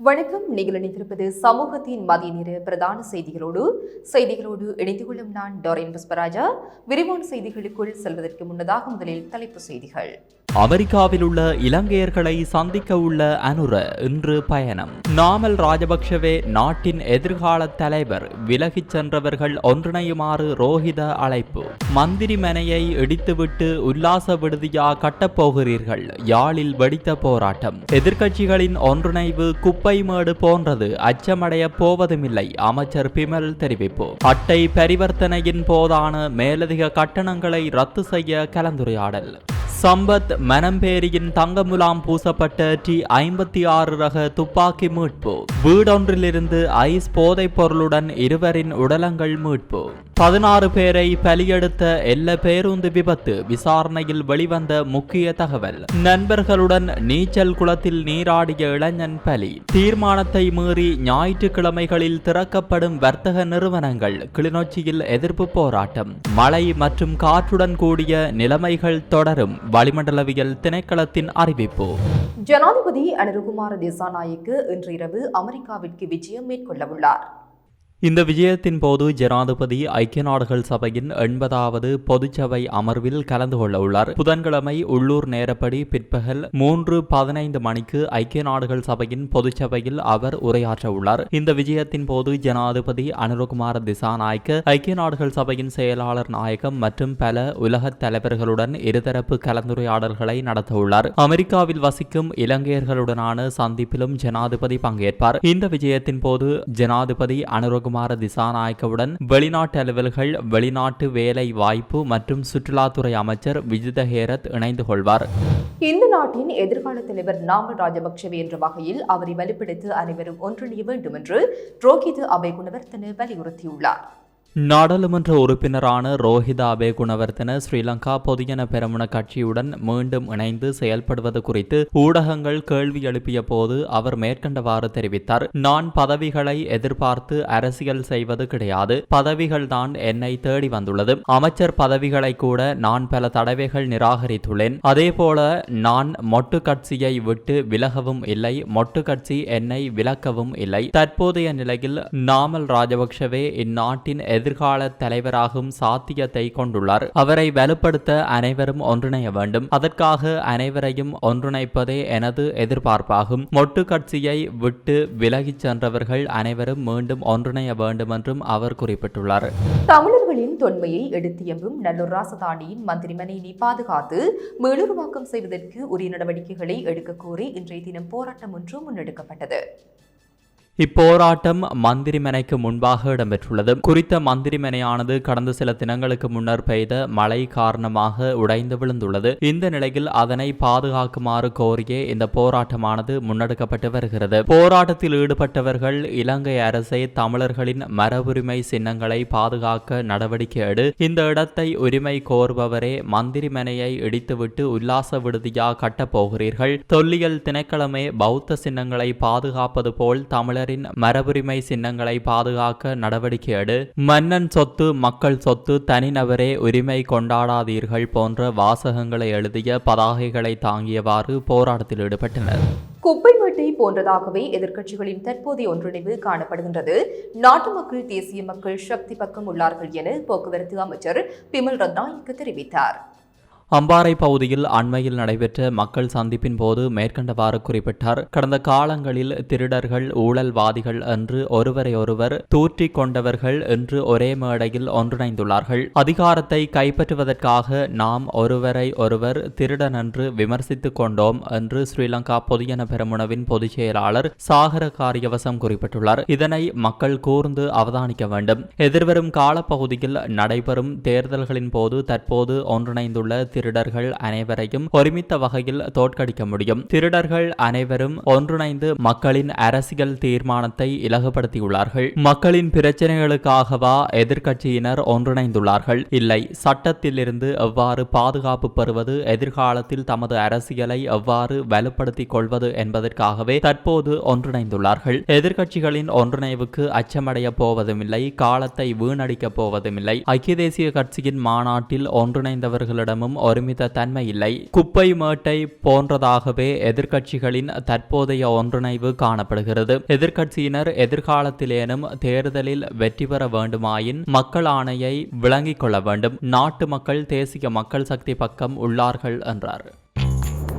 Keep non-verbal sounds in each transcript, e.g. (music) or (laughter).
வணக்கம். நீங்கள் இணைந்திருப்பது சமூகத்தின் மதிய நேர பிரதான செய்திகளோடு செய்திகளோடு இணைந்து கொள்ளும் நான் டோரின் புஷ்பராஜா. விரிவான செய்திகளுக்குள் செல்வதற்கு முன்னதாக முதலில் தலைப்பு செய்திகள். அமெரிக்காவில் உள்ள இலங்கையர்களை சந்திக்க உள்ள அனுர இன்று பயணம். நாமல் ராஜபக்ஷவே நாட்டின் எதிர்கால தலைவர் விலகிச் சென்றவர்கள் ஒன்றிணையுமாறு ரோஹித அழைப்பு. மந்திரி மனையை இடித்துவிட்டு உல்லாச விடுதியா கட்டப்போகிறீர்கள் யாழில் வெடித்த போராட்டம். எதிர்க்கட்சிகளின் ஒன்றிணைவு குப்பைமேடு போன்றது அச்சமடைய போவதுமில்லை அமைச்சர் பிமல் தெரிவிப்பு. அட்டை பரிவர்த்தனையின் போதான மேலதிக கட்டணங்களை ரத்து செய்ய கலந்துரையாடல். சம்பத் மனம்பேரியின் தங்கமுலாம் பூசப்பட்ட டி ஐம்பத்தி ஆறு ரக துப்பாக்கி மீட்பு. வீடொன்றிலிருந்து ஐஸ் போதைப் பொருளுடன் இருவரின் உடலங்கள் மீட்பு. பதினாறு பேரை பலியெடுத்த எல்ல பேருந்து விபத்து விசாரணையில் வெளிவந்த முக்கிய தகவல். நண்பர்களுடன் நீச்சல் குளத்தில் நீராடிய இளைஞன் பலி. தீர்மானத்தை மீறி ஞாயிற்றுக்கிழமைகளில் திறக்கப்படும் வர்த்தக நிறுவனங்கள் கிளிநொச்சியில் எதிர்ப்பு போராட்டம். மழை மற்றும் காற்றுடன் கூடிய நிலைமைகள் தொடரும். வளிமண்டலவியல் திணைக்களத்தின் அறிவிப்பு. ஜனாதிபதி அனுருகுமார திசாநாயக்கு இன்று இரவு அமெரிக்காவிற்கு விஜயம் மேற்கொள்ளவுள்ளார். இந்த விஜயத்தின் போது ஜனாதிபதி ஐக்கிய நாடுகள் சபையின் எண்பதாவது பொதுச்சபை அமர்வில் கலந்து கொள்ள உள்ளார் புதன்கிழமை உள்ளூர் நேரப்படி பிற்பகல் மூன்று பதினைந்து மணிக்கு ஐக்கிய நாடுகள் சபையின் பொதுச்சபையில் அவர் உரையாற்ற உள்ளார் இந்த விஜயத்தின் போது ஜனாதிபதி அனுரகுமார் திசாநாயக்க ஐக்கிய நாடுகள் சபையின் செயலாளர் நாயகம் மற்றும் பல உலக தலைவர்களுடன் இருதரப்பு கலந்துரையாடல்களை நடத்த உள்ளார் அமெரிக்காவில் வசிக்கும் இலங்கையர்களுடனான சந்திப்பிலும் ஜனாதிபதி பங்கேற்பார். இந்த விஜயத்தின் போது ஜனாதிபதி அனுரகுமார திசாநாயக்கவுடன் வெளிநாட்டு அலுவல்கள் வெளிநாட்டு வேலை வாய்ப்பு மற்றும் சுற்றுலாத்துறை அமைச்சர் விஜித ஹேரத் இணைந்து கொள்வார். இந்த நாட்டின் எதிர்கால தலைவர் நாமல் ராஜபக்ஷவே என்ற வகையில் அவரை வலுப்படுத்த அனைவரும் ஒன்றிணைய வேண்டும் என்று ரோஹித் அபேகுணவர்த்தன வலியுறுத்தியுள்ளார். நாடாளுமன்ற உறுப்பினரான ரோஹிதா அபே குணவர்த்தன ஸ்ரீலங்கா பொதுஜன பெரமுன கட்சியுடன் மீண்டும் இணைந்து செயல்படுவது குறித்து ஊடகங்கள் கேள்வி எழுப்பிய போது அவர் மேற்கண்டவாறு தெரிவித்தார். நான் பதவிகளை எதிர்பார்த்து அரசியல் செய்வது கிடையாது. பதவிகள் தான் என்னை தேடி வந்துள்ளது. அமைச்சர் பதவிகளை கூட நான் பல தடவைகள் நிராகரித்துள்ளேன். அதேபோல நான் மொட்டு கட்சியை விட்டு விலகவும் இல்லை. மொட்டு கட்சி என்னை விலக்கவும் இல்லை. தற்போதைய நிலையில் நாமல் ராஜபக்ஷவே இந்நாட்டின் எதிர்கால தலைவராகும் சாத்தியத்தை கொண்டுள்ளார். அவரை வலுப்படுத்த அனைவரும் ஒன்றிணைய வேண்டும். அதற்காக அனைவரையும் ஒன்றிணைப்பதே எனது எதிர்பார்ப்பாகும். மொட்டு கட்சியை விட்டு விலகிச் சென்றவர்கள் அனைவரும் மீண்டும் ஒன்றிணைய வேண்டும் என்றும் அவர் குறிப்பிட்டுள்ளார். தமிழர்களின் தொன்மையை எடுத்தியம்பும் நல்லூர் ராசதானியின் மந்திரிமனையினை பாதுகாத்து மீளுருவாக்கம் செய்வதற்கு உரிய நடவடிக்கைகளை எடுக்க கோரி இன்றைய தினம் போராட்டம் ஒன்று முன்னெடுக்கப்பட்டது. இப்போராட்டம் மந்திரிமனைக்கு முன்பாக இடம்பெற்றுள்ளது. குறித்த மந்திரிமனையானது கடந்த சில தினங்களுக்கு முன்னர் பெய்த மழை காரணமாக உடைந்து விழுந்துள்ளது. இந்த நிலையில் அதனை பாதுகாக்குமாறு கோரியே இந்த போராட்டமானது முன்னெடுக்கப்பட்டு வருகிறது. போராட்டத்தில் ஈடுபட்டவர்கள் இலங்கை அரசை தமிழர்களின் மரபுரிமை சின்னங்களை பாதுகாக்க நடவடிக்கை எடு. இந்த இடத்தை உரிமை கோருபவரே மந்திரிமனையை இடித்துவிட்டு உல்லாச விடுதியா கட்டப் போகிறீர்கள். தொல்லியல் திணைக்களமே பௌத்த சின்னங்களை பாதுகாப்பது போல் தமிழர் தமிழரின் மரபுரிமை சின்னங்களை பாதுகாக்க நடவடிக்கை எடு. மன்னன் சொத்து மக்கள் சொத்து தனிநபரே உரிமை கொண்டாடாதீர்கள் போன்ற வாசகங்களை எழுதிய பதாகைகளை தாங்கியவாறு போராட்டத்தில் ஈடுபட்டனர். குப்பை வேட்டை போன்றதாகவே எதிர்க்கட்சிகளின் தற்போதைய ஒன்றிணைவு காணப்படுகின்றது. நாட்டு மக்கள் தேசிய மக்கள் சக்தி பக்கம் உள்ளார்கள் என போக்குவரத்து அமைச்சர் பிமல் ரத்னாயக்கு தெரிவித்தார். அம்பாறை பகுதியில் அண்மையில் நடைபெற்ற மக்கள் சந்திப்பின் போது மேற்கண்டவாறு குறிப்பிட்டார். கடந்த காலங்களில் திருடர்கள் ஊழல்வாதிகள் என்று ஒருவரை ஒருவர் தூற்றி கொண்டவர்கள் என்று ஒரே மேடையில் ஒன்றிணைந்துள்ளார்கள். அதிகாரத்தை கைப்பற்றுவதற்காக நாம் ஒருவரை ஒருவர் திருடன் என்று விமர்சித்துக் கொண்டோம் என்று ஸ்ரீலங்கா பொதுஜன பெரமுனவின் பொதுச் செயலாளர் சாகர காரியவசம் குறிப்பிட்டுள்ளார். இதனை மக்கள் கூர்ந்து அவதானிக்க வேண்டும். எதிர்வரும் காலப்பகுதியில் நடைபெறும் தேர்தல்களின் போது தற்போது ஒன்றிணைந்துள்ள திருடர்கள் அனைவரையும் ஒருமித்த வகையில் தோற்கடிக்க முடியும். திருடர்கள் அனைவரும் ஒன்றிணைந்து மக்களின் அரசியல் தீர்மானத்தை இலகுபடுத்தியுள்ளார்கள். மக்களின் பிரச்சனைகளுக்காகவா எதிர்கட்சியினர் ஒன்றிணைந்துள்ளார்கள். இல்லை சட்டத்திலிருந்து எவ்வாறு பாதுகாப்பு பெறுவது எதிர்காலத்தில் தமது அரசியலை எவ்வாறு வலுப்படுத்திக் கொள்வது என்பதற்காகவே தற்போது ஒன்றிணைந்துள்ளார்கள். எதிர்கட்சிகளின் ஒன்றிணைவுக்கு அச்சமடைய போவதுமில்லை காலத்தை வீணடிக்கப் போவதுமில்லை. ஐக்கிய தேசிய கட்சியின் மாநாட்டில் ஒன்றிணைந்தவர்களிடமும் ஒருமித்த தன்மை இல்லை. குப்பை மேட்டை போன்றதாகவே எதிர்க்கட்சிகளின் தற்போதைய ஒன்றிணைவு காணப்படுகிறது. எதிர்க்கட்சியினர் எதிர்காலத்திலேனும் தேர்தலில் வெற்றி பெற வேண்டுமாயின் மக்கள் ஆணையை விளங்கிக் கொள்ள வேண்டும். நாட்டு மக்கள் தேசிய மக்கள் சக்தி பக்கம் உள்ளார்கள் என்றார்.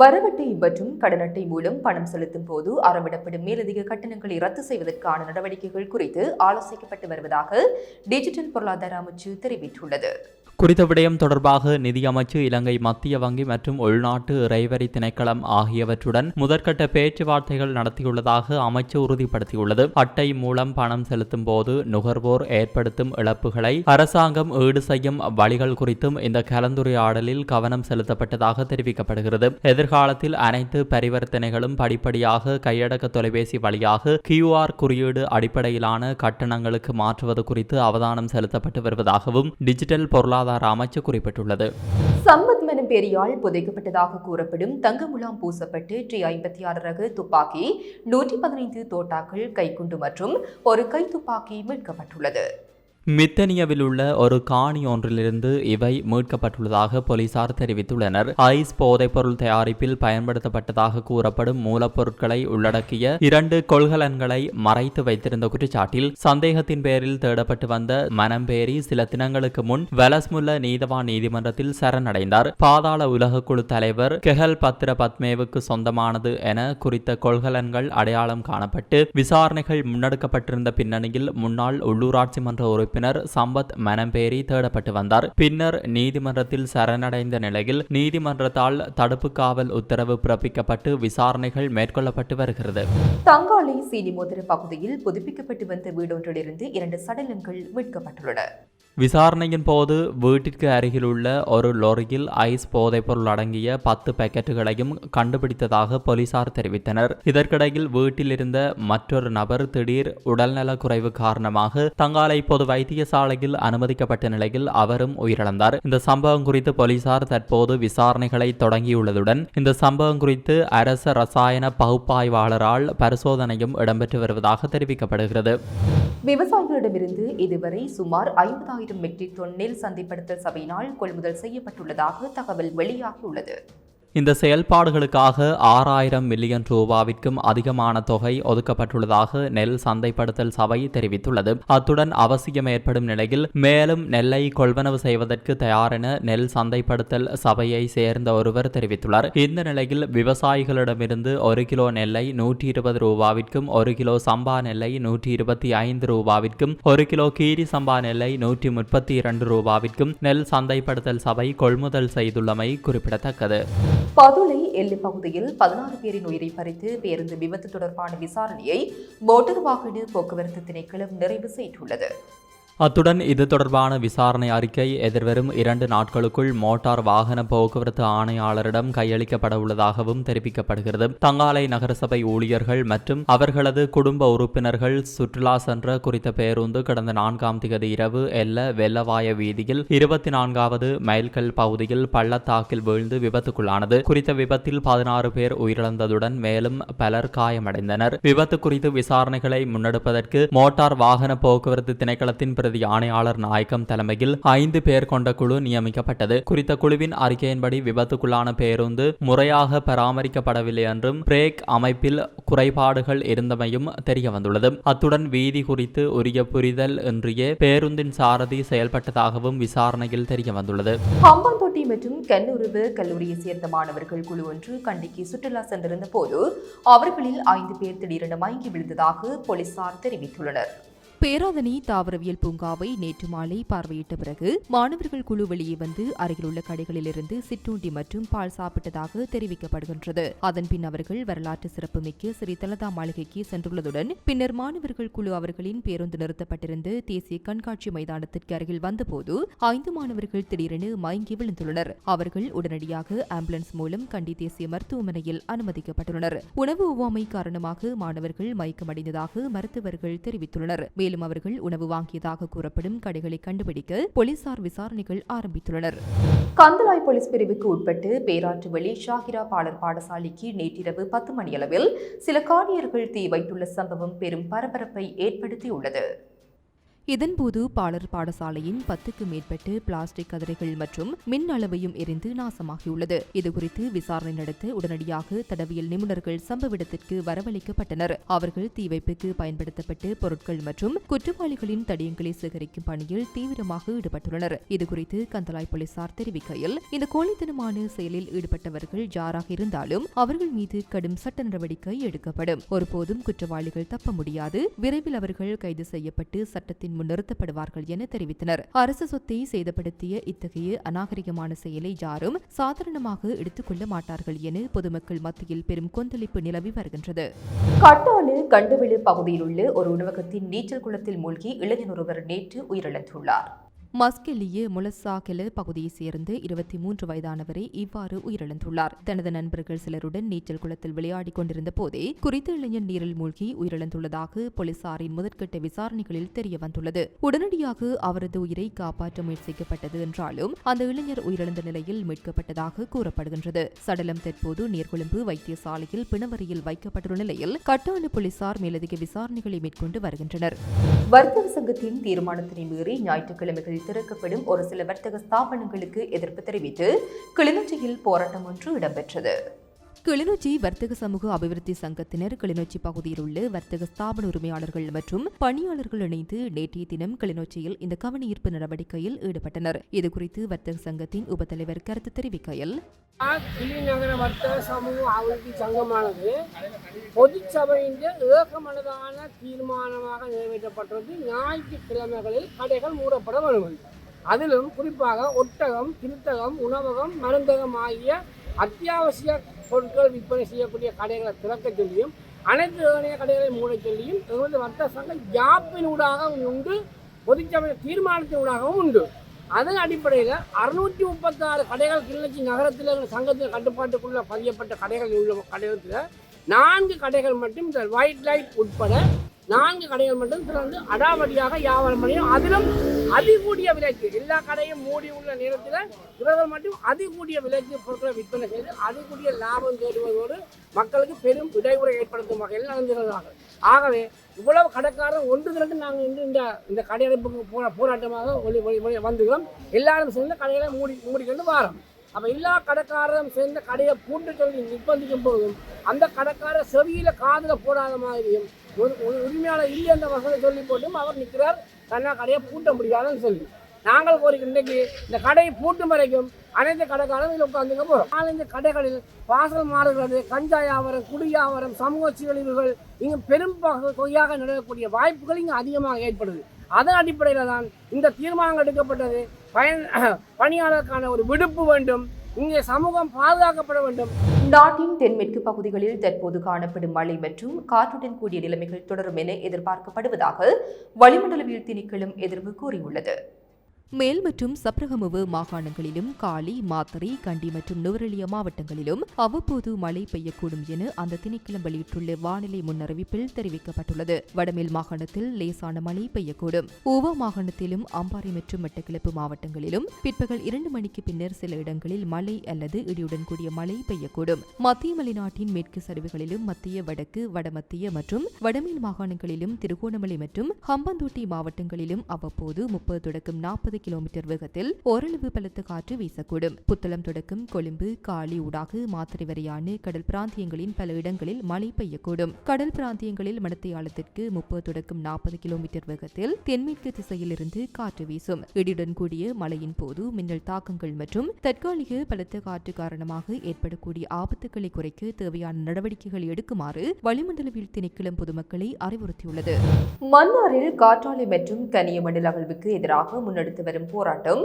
வரவட்டை மற்றும் கடன் அட்டை மூலம் பணம் செலுத்தும் போது அறவிடப்படும் மேலதிக கட்டணங்களை ரத்து செய்வதற்கான நடவடிக்கைகள் குறித்து ஆலோசிக்கப்பட்டு வருவதாக டிஜிட்டல் பொருளாதார அமைச்சு தெரிவித்துள்ளது. குறித்த விடயம் தொடர்பாக நிதியமைச்சு இலங்கை மத்திய வங்கி மற்றும் உள்நாட்டு இறைவரி திணைக்களம் ஆகியவற்றுடன் முதற்கட்ட பேச்சுவார்த்தைகள் நடத்தியுள்ளதாக அமைச்சு உறுதிப்படுத்தியுள்ளது. அட்டை மூலம் பணம் செலுத்தும் போது நுகர்வோர் ஏற்படுத்தும் இழப்புகளை அரசாங்கம் ஈடு செய்யும் வழிகள் குறித்தும் இந்த கலந்துரையாடலில் கவனம் செலுத்தப்பட்டதாக தெரிவிக்கப்படுகிறது. எதிர்காலத்தில் அனைத்து பரிவர்த்தனைகளும் படிப்படியாக கையடக்க தொலைபேசி வழியாக கியூஆர் குறியீடு அடிப்படையிலான கட்டணங்களுக்கு மாற்றுவது குறித்து அவதானம் செலுத்தப்பட்டு வருவதாகவும் டிஜிட்டல் பொருளாதார அமைச்சு குறிப்பிட்டுள்ளது. சம்பத் மனம் பெரியால் புதைக்கப்பட்டதாக கூறப்படும் தங்க முலாம் பூசப்பட்டு டி ஐம்பத்தி ஆறு ரக துப்பாக்கி நூற்றி பதினைந்து தோட்டாக்கள் கைக்குண்டு மற்றும் ஒரு கை துப்பாக்கி மீட்கப்பட்டுள்ளது. மித்தனியாவில் உள்ள ஒரு காணி ஒன்றிலிருந்து இவை மீட்கப்பட்டுள்ளதாக போலீசார் தெரிவித்துள்ளனர். ஐஸ் போதைப்பொருள் தயாரிப்பில் பயன்படுத்தப்பட்டதாக கூறப்படும் மூலப்பொருட்களை உள்ளடக்கிய இரண்டு கொள்கலன்களை மறைத்து வைத்திருந்த குற்றச்சாட்டில் சந்தேகத்தின் பேரில் தேடப்பட்டு வந்த மனம்பேரி சில தினங்களுக்கு முன் வெலஸ்முல்ல நீதவான் நீதிமன்றத்தில் சரணடைந்தார். பாதாள உலக குழு தலைவர் கெஹல் பத்ர பத்மேவுக்கு சொந்தமானது என குறித்த கொள்கலன்கள் அடையாளம் காணப்பட்டு விசாரணைகள் முன்னெடுக்கப்பட்டிருந்த பின்னணியில் முன்னாள் உள்ளூராட்சி மன்ற உறுப்பினர் சம்பத் மனம்பேரி தேடப்பட்டு வந்தார். பின்னர் நீதிமன்றத்தில் சரணடைந்த நிலையில் நீதிமன்றத்தால் தடுப்பு காவல் உத்தரவு பிறப்பிக்கப்பட்டு விசாரணைகள் மேற்கொள்ளப்பட்டு வருகிறது. தங்காலை சீனிமோதர பகுதியில் புதுப்பிக்கப்பட்டு வந்த வீடொன்றிலிருந்து இரண்டு சடலங்கள் மீட்கப்பட்டுள்ளன. விசாரணையின் போது வீட்டிற்கு அருகிலுள்ள ஒரு லொரியில் ஐஸ் போதைப்பொருள் அடங்கிய பத்து பாக்கெட்டுகளையும் கண்டுபிடித்ததாக போலீசார் தெரிவித்தனர். இதற்கிடையில் வீட்டில் இருந்த மற்றொரு நபர் திடீர் உடல்நலக் குறைவு காரணமாக தங்காலை பொது வைத்தியசாலையில் அனுமதிக்கப்பட்ட நிலையில் அவரும் உயிரிழந்தார். இந்த சம்பவம் குறித்து போலீசார் தற்போது விசாரணைகளை தொடங்கியுள்ளதுடன் இந்த சம்பவம் குறித்து அரச ரசாயன பகுப்பாய்வாளரால் பரிசோதனையும் இடம்பெற்று வருவதாக தெரிவிக்கப்படுகிறது. விவசாயிகளிடமிருந்து இதுவரை சுமார் ஐம்பதாயிரம் மெட்ரிக் டன் நெல் சந்தைப்படுத்தல் சபையினால் கொள்முதல் செய்யப்பட்டுள்ளதாக தகவல் வெளியாகியுள்ளது. இந்த செயல்பாடுகளுக்காக ஆறாயிரம் மில்லியன் ரூபாவிற்கும் அதிகமான தொகை ஒதுக்கப்பட்டுள்ளதாக நெல் சந்தைப்படுத்தல் சபை தெரிவித்துள்ளது. அத்துடன் அவசியம் ஏற்படும் நிலையில் மேலும் நெல்லை கொள்வனவு செய்வதற்கு தயாரென நெல் சந்தைப்படுத்தல் சபையை சேர்ந்த ஒருவர் தெரிவித்துள்ளார். இந்த நிலையில் விவசாயிகளிடமிருந்து ஒரு கிலோ நெல்லை நூற்றி இருபது ரூபாவிற்கும் ஒரு கிலோ சம்பா நெல்லை நூற்றி இருபத்தி ஐந்து ரூபாவிற்கும் ஒரு கிலோ கீரி சம்பா நெல்லை நூற்றி முப்பத்தி இரண்டு ரூபாவிற்கும் நெல் சந்தைப்படுத்தல் சபை கொள்முதல் செய்துள்ளமை குறிப்பிடத்தக்கது. பதுளை எல்லை பகுதியில் பதினாறு பேரின் உயிரை பறித்து பேருந்து விபத்து தொடர்பான விசாரணையை மோட்டார் வாகன போக்குவரத்து திணைக்களம் நிறைவு செய்துள்ளது. அத்துடன் இது தொடர்பான விசாரணை அறிக்கை எதிர்வரும் இரண்டு நாட்களுக்குள் மோட்டார் வாகன போக்குவரத்து ஆணையாளரிடம் கையளிக்கப்பட உள்ளதாகவும் தெரிவிக்கப்படுகிறது. தங்காலை நகரசபை ஊழியர்கள் மற்றும் அவர்களது குடும்ப உறுப்பினர்கள் சுற்றுலா சென்ற குறித்த பேருந்து கடந்த நான்காம் திகதி இரவு எல்ல வெள்ளவாய வீதியில் இருபத்தி நான்காவது மைல்கல் பகுதியில் பள்ளத்தாக்கில் வீழ்ந்து விபத்துக்குள்ளானது. குறித்த விபத்தில் பதினாறு பேர் உயிரிழந்ததுடன் மேலும் பலர் காயமடைந்தனர். விபத்து குறித்து விசாரணைகளை முன்னெடுப்பதற்கு மோட்டார் வாகன போக்குவரத்து திணைக்களத்தின் பிரதி ஆணையாளர் நாயக்கம் தலைமையில் ஐந்து பேர் கொண்ட குழு நியமிக்கப்பட்டது. குறித்த குழுவின் அறிக்கையின்படி விபத்துக்குள்ளான பேருந்து முறையாக பராமரிக்கப்படவில்லை என்றும் பிரேக் அமைப்பில் குறைபாடுகள் இருந்தமையும் தெரிய வந்துள்ளது அத்துடன் வீதி குறித்து உரிய புரிதல் இன்றியே பேருந்தின் சாரதி செயல்பட்டதாகவும் விசாரணையில் தெரிய வந்துள்ளது ஹம்பாந்தோட்டை மற்றும் கல்லூருவு கல்லூரியை சேர்ந்த மாணவர்கள் குழு ஒன்று கண்டிக்கு சுற்றுலா சென்றிருந்த போது அவர்களில் ஐந்து பேர் திடீரென மயங்கி விழுந்ததாக போலீசார் தெரிவித்துள்ளனர். பேராதனை தாவரவியல் பூங்காவை நேற்று மாலை பார்வையிட்ட பிறகு மாணவர்கள் குழு வெளியே வந்து அருகிலுள்ள கடைகளிலிருந்து சிற்றுண்டி மற்றும் பால் சாப்பிட்டதாக தெரிவிக்கப்படுகின்றது. அதன்பின் அவர்கள் வரலாற்று சிறப்புமிக்க ஸ்ரீ தலதா மாளிகைக்கு சென்றுள்ளதுடன் பின்னர் மாணவர்கள் குழு அவர்களின் பேருந்து நிறுத்தப்பட்டிருந்த தேசிய கண்காட்சி மைதானத்திற்கு அருகில் வந்தபோது ஐந்து மாணவர்கள் திடீரென மயங்கி விழுந்துள்ளனர். அவர்கள் உடனடியாக ஆம்புலன்ஸ் மூலம் கண்டி தேசிய மருத்துவமனையில் அனுமதிக்கப்பட்டுள்ளனர். உணவு ஒவ்வாமை காரணமாக மாணவர்கள் மயக்கமடைந்ததாக மருத்துவர்கள் தெரிவித்துள்ளனர். மேலும் அவர்கள் உணவு வாங்கியதாக கூறப்படும் கடைகளை கண்டுபிடிக்க போலீசார் விசாரணைகள் ஆரம்பித்துள்ளனர். கந்தலாய் போலீஸ் பிரிவுக்கு உட்பட்டு பேராற்றுவெளி ஷாகிரா பாலர் பாடசாலைக்கு நேற்றிரவு பத்து மணியளவில் சில காணியர்கள் தீ வைத்துள்ள சம்பவம் பெரும் பரபரப்பை ஏற்படுத்தியுள்ளது. இதன்போது பாலர் பாடசாலையின் பத்துக்கு மேற்பட்டு பிளாஸ்டிக் கதிரைகள் மற்றும் மின் அளவையும் எரிந்து நாசமாகியுள்ளது. இதுகுறித்து விசாரணை நடத்த உடனடியாக தடவியல் நிபுணர்கள் சம்பவ இடத்திற்கு வரவழைக்கப்பட்டனர். அவர்கள் தீ வைப்புக்கு பயன்படுத்தப்பட்ட பொருட்கள் மற்றும் குற்றவாளிகளின் தடயங்களை சேகரிக்கும் பணியில் தீவிரமாக ஈடுபட்டுள்ளனர். இதுகுறித்து கந்தலாய் போலீசார் தெரிவிக்கையில் இந்த கோழைத்தனமான செயலில் ஈடுபட்டவர்கள் யாராக இருந்தாலும் அவர்கள் மீது கடும் சட்ட நடவடிக்கை எடுக்கப்படும். ஒருபோதும் குற்றவாளிகள் தப்ப முடியாது. விரைவில் அவர்கள் கைது செய்யப்பட்டு சட்டத்தின் முன் நிறுத்தப்படுவார்கள் என தெரிவித்தனர். அரசு சொத்தை சேதப்படுத்திய இத்தகைய அநாகரிகமான செயலை யாரும் சாதாரணமாக எடுத்துக்கொள்ள மாட்டார்கள் என பொதுமக்கள் மத்தியில் பெரும் கொந்தளிப்பு நிலவி வருகின்றது. கட்டாலு கண்டுவிழு பகுதியில் உள்ள ஒரு உணவகத்தின் நீச்சல் குளத்தில் மூழ்கி இளைஞர் ஒருவர் நேற்று உயிரிழந்துள்ளார். மஸ்கெல்லிய முலசாகெல பகுதியைச் சேர்ந்த இருபத்தி மூன்று வயதானவரை இவ்வாறு உயிரிழந்துள்ளார். தனது நண்பர்கள் சிலருடன் நீச்சல் குளத்தில் விளையாடிக் கொண்டிருந்த போதே குறித்த இளைஞர் நீரில் மூழ்கி உயிரிழந்துள்ளதாக போலீசாரின் முதற்கட்ட விசாரணைகளில் தெரியவந்துள்ளது. உடனடியாக அவரது உயிரை காப்பாற்ற முயற்சிக்கப்பட்டது என்றாலும் அந்த இளைஞர் உயிரிழந்த நிலையில் மீட்கப்பட்டதாக கூறப்படுகின்றது. சடலம் தற்போது நீர்கொழும்பு வைத்தியசாலையில் பிணவரியில் வைக்கப்பட்டுள்ள நிலையில் கட்டாண போலீசார் மேலதிக விசாரணைகளை மேற்கொண்டு வருகின்றனர். வர்த்தக சங்கத்தின் தீர்மானத்தினை மீறி ஞாயிற்றுக்கிழமைகள் திறக்கப்படும் ஒரு சில வர்த்தக ஸ்தாபனங்களுக்கு எதிர்ப்பு தெரிவித்து கிளிநொச்சியில் போராட்டம் ஒன்று இடம்பெற்றது. கிளிநொச்சி வர்த்தக சமூக அபிவிருத்தி சங்கத்தினர் கிளிநொச்சி பகுதியில் உள்ள வர்த்தக ஸ்தாபன உரிமையாளர்கள் மற்றும் பணியாளர்கள் இணைந்து நேற்றைய தினம் கிளிநொச்சியில் இந்த கவனஈர்ப்பு நடவடிக்கையில் ஈடுபட்டனர். இதுகுறித்து வர்த்தக சங்கத்தின் உபத்தலைவர் கருத்து தெரிவிக்கையில் கிளிநகர வர்த்தக சமூக அபிவிருத்தி சங்கமானது பொதுச்சபையின் ஏகமனதான தீர்மானமாக நிறைவேற்றப்பட்டது ஞாயிற்றுக்கிழமைகளில் கடைகள் மூடப்பட வேண்டும் அதிலும் குறிப்பாக ஒட்டகம் திருத்தகம் உணவகம் மருந்தகம் ஆகிய அத்தியாவசிய பொருட்கள் விற்பனை செய்யக்கூடிய கடைகளை திறக்க சொல்லியும் அனைத்து வகையான கடைகளை மூட சொல்லியும் எமது வர்த்தக சங்கம் ஜாப்பினூடாக உண்டு பொதுச்சபை தீர்மானத்தினூடாகவும் உண்டு. அதன் அடிப்படையில் அறுநூற்றி முப்பத்தாறு கடைகள் கிளிநொச்சி நகரத்தில் இருக்கிற சங்கத்தின் கட்டுப்பாட்டுக்குள்ள பதியப்பட்ட கடைகள் உள்ள கடைகளத்தில் நான்கு கடைகள் மட்டும் இந்த ஒயிட் லைட் உட்பட நான்கு கடைகள் மட்டும் திறந்து அடாவடியாக வியாபாரம் பண்ணியும் அதிலும் அதிகூடிய விலைக்கு எல்லா கடையும் மூடி உள்ள நேரத்தில் இவர்கள் மட்டும் அதிகூடிய விலைக்கு பொருட்களை விற்பனை செய்து அதிகூடிய லாபம் தேடுவதோடு மக்களுக்கு பெரும் இடையூறை ஏற்படுத்தும் வகையில் நடந்துகிறார்கள் ஆகவே இவ்வளவு கடைக்காரர் ஒன்று திரண்டு நாங்கள் இன்று இந்த இந்த கடையடைப்புக்கு போரா போராட்டமாக ஒளி ஒளி வந்துகிறோம். எல்லாரும் சேர்ந்து கடைகளை மூடி மூடிக்கொண்டு வாரோம். அப்போ எல்லா கடைக்காரரும் சேர்ந்த கடையை பூண்டு சொல்லி நிர்பந்திக்கும் போதும் அந்த கடைக்காரர் செவியில் காதில் போடாத மாதிரியும் உரிமையாளர் இல்லை என்ற வசதி சொல்லி போட்டும் அவர் நிற்கிறார். தன்னால் கடையை பூட்ட முடியாதுன்னு சொல்லி. நாங்கள் ஒரு இன்றைக்கு இந்த கடையை பூட்டும் வரைக்கும் அனைத்து கடைக்காரரும் இதில் உட்காந்துக்க போகிறோம் நாலஞ்சு கடைகளில் வாசல் மாறுகிறது கஞ்சா வியாபாரம் குடி வியாபாரம் சமூக சீரழிவுகள் இங்கே பெரும் தொகையாக நடக்கக்கூடிய வாய்ப்புகள் இங்கே அதிகமாக ஏற்படுது. அதன் அடிப்படையில் தான் இந்த தீர்மானம் எடுக்கப்பட்டது. பயன் (clears throat) பணியாளருக்கான ஒரு விடுப்பு வேண்டும். இங்கே சமூகம் பாதுகாக்கப்பட வேண்டும். நாட்டின் தென்மேற்கு பகுதிகளில் தற்போது காணப்படும் மழை மற்றும் காற்றுடன் கூடிய நிலைமைகள் தொடரும் என எதிர்பார்க்கப்படுவதாக வளிமண்டலவியல் திணைக்களம் எதிர்வு கூறியுள்ளது. மேல் மற்றும் சப்ரகமுவு மாகாணங்களிலும் காலி மாத்தறை கண்டி மற்றும் நுவரெலியா மாவட்டங்களிலும் அவ்வப்போது மழை பெய்யக்கூடும் என அந்த திணைக்களம் வெளியிட்டுள்ள வானிலை முன்னறிவிப்பில் தெரிவிக்கப்பட்டுள்ளது. வடமேல் மாகாணத்தில் லேசான மழை பெய்யக்கூடும். ஊவா மாகாணத்திலும் அம்பாறை மற்றும் மட்டக்கிழப்பு மாவட்டங்களிலும் பிற்பகல் இரண்டு மணிக்கு பின்னர் சில இடங்களில் மழை அல்லது இடியுடன் கூடிய மழை பெய்யக்கூடும். மத்திய மலைநாட்டின் மேற்கு சரிவுகளிலும் மத்திய வடக்கு வடமத்திய மற்றும் வடமேல் மாகாணங்களிலும் திருகோணமலை மற்றும் ஹம்பந்தோட்டை மாவட்டங்களிலும் அவ்வப்போது முப்பது தொடக்கம் நாற்பது கிலோமீட்டர் வேகத்தில் ஓரளவு பலத்த காற்று வீசக்கூடும். புத்தளம் தொடக்கம் கொழும்பு காலி ஊடாக மாத்திரை வரையான கடல் பிராந்தியங்களின் பல இடங்களில் மழை பெய்யக்கூடும். கடல் பிராந்தியங்களில் மணத்தையாளத்திற்கு முப்பது தொடக்கம் நாற்பது கிலோமீட்டர் வேகத்தில் தென்மேற்கு திசையிலிருந்து காற்று வீசும். இடியுடன் கூடிய மழையின் போது மின்னல் தாக்கங்கள் மற்றும் தற்காலிக பலத்த காற்று காரணமாக ஏற்படக்கூடிய ஆபத்துக்களை குறைக்க தேவையான நடவடிக்கைகள் எடுக்குமாறு வளிமண்டலவில் திணைக்களம் பொதுமக்களை அறிவுறுத்தியுள்ளது. மன்னாரில் காற்றாலை மற்றும் கனியமண்டல் அகழ்வுக்கு எதிராக முன்னெடுத்து வரும் போராட்டம்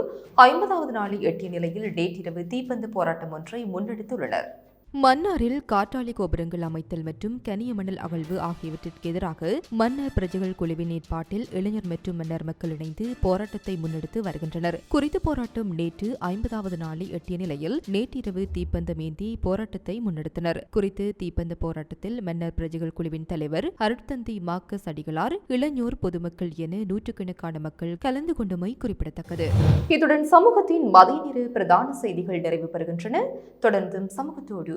ஐம்பதாவது நாளை எட்டிய நிலையில் நேற்றிரவு தீப்பந்து போராட்டம் ஒன்றை முன்னெடுத்துள்ளனர். மன்னாரில் காற்றாலை கோபுரங்கள் அமைத்தல் மற்றும் கனியமணல் அகழ்வு ஆகியவற்றிற்கு எதிராக மன்னர் பிரஜைகள் குழுவின் ஏற்பாட்டில் இளைஞர் மற்றும் மன்னர் மக்கள் இணைந்து போராட்டத்தை முன்னெடுத்து வருகின்றனர். குறித்த போராட்டம் நேற்று ஐம்பதாவது நாளை எட்டிய நிலையில் நேற்றிரவு தீப்பந்தம் ஏந்தி போராட்டத்தை முன்னெடுத்தனர். குறித்து தீப்பந்த போராட்டத்தில் மன்னர் பிரஜைகள் குழுவின் தலைவர் அருட்தந்தி மாக்கஸ் அடிகளார் இளைஞர் பொதுமக்கள் என நூற்றுக்கணக்கான மக்கள் கலந்து கொண்டமை குறிப்பிடத்தக்கது. இத்துடன் சமூகத்தின் மதிய பிரதான செய்திகள் நிறைவு பெறுகின்றன தொடர்ந்தும் சமூகத்தோடு